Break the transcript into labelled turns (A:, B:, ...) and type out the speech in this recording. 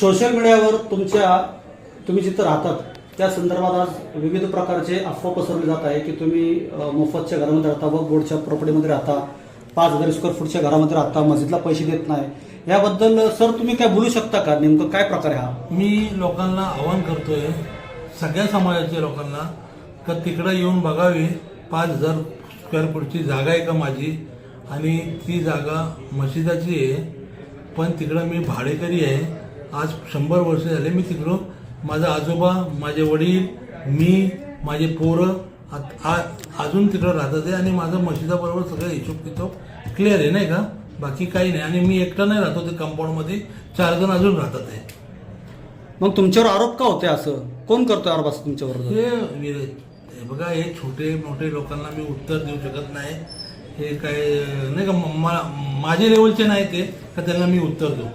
A: Social मीडियावर तुमच्या तुम्ही जिथं राहतात त्या संदर्भात आज विविध प्रकारचे अफवा पसरले जात आहे की तुम्ही मोफतच्या घरामध्ये राहता व बोर्डच्या प्रॉपर्टीमध्ये राहता पाच हजार स्क्वेअर फूटच्या घरामध्ये राहता मस्जिदला पैसे देत नाही. याबद्दल सर तुम्ही काय बोलू शकता का? नेमकं काय प्रकार आहे हा?
B: मी लोकांना आवाहन करतोय सगळ्या समाजाच्या लोकांना का तिकडं येऊन बघावी पाच हजार स्क्वेअर फूटची जागा आहे का माझी? आणि ती जागा मशिदाची आहे पण तिकडं मी भाडेकरी आहे आज शंभर वर्ष झाले मी तिकडं माझा आजोबा माझे वडील मी माझे पोरं अजून तिकडं राहतात आहे आणि माझं मशिदाबरोबर सगळं हिशोब किताब क्लिअर आहे नाही का? बाकी काही नाही. आणि मी एकटा नाही राहतो ते कंपाऊंडमध्ये चार जण अजून राहतात आहे
A: मग तुमच्यावर आरोप का होते असं? कोण करतोय आरोप असं तुमच्यावर?
B: हे हे बघा हे छोटे मोठे लोकांना मी उत्तर देऊ शकत नाही. हे काय नाही का माझे लेवलचे नाही ते का त्यांना मी उत्तर देऊ?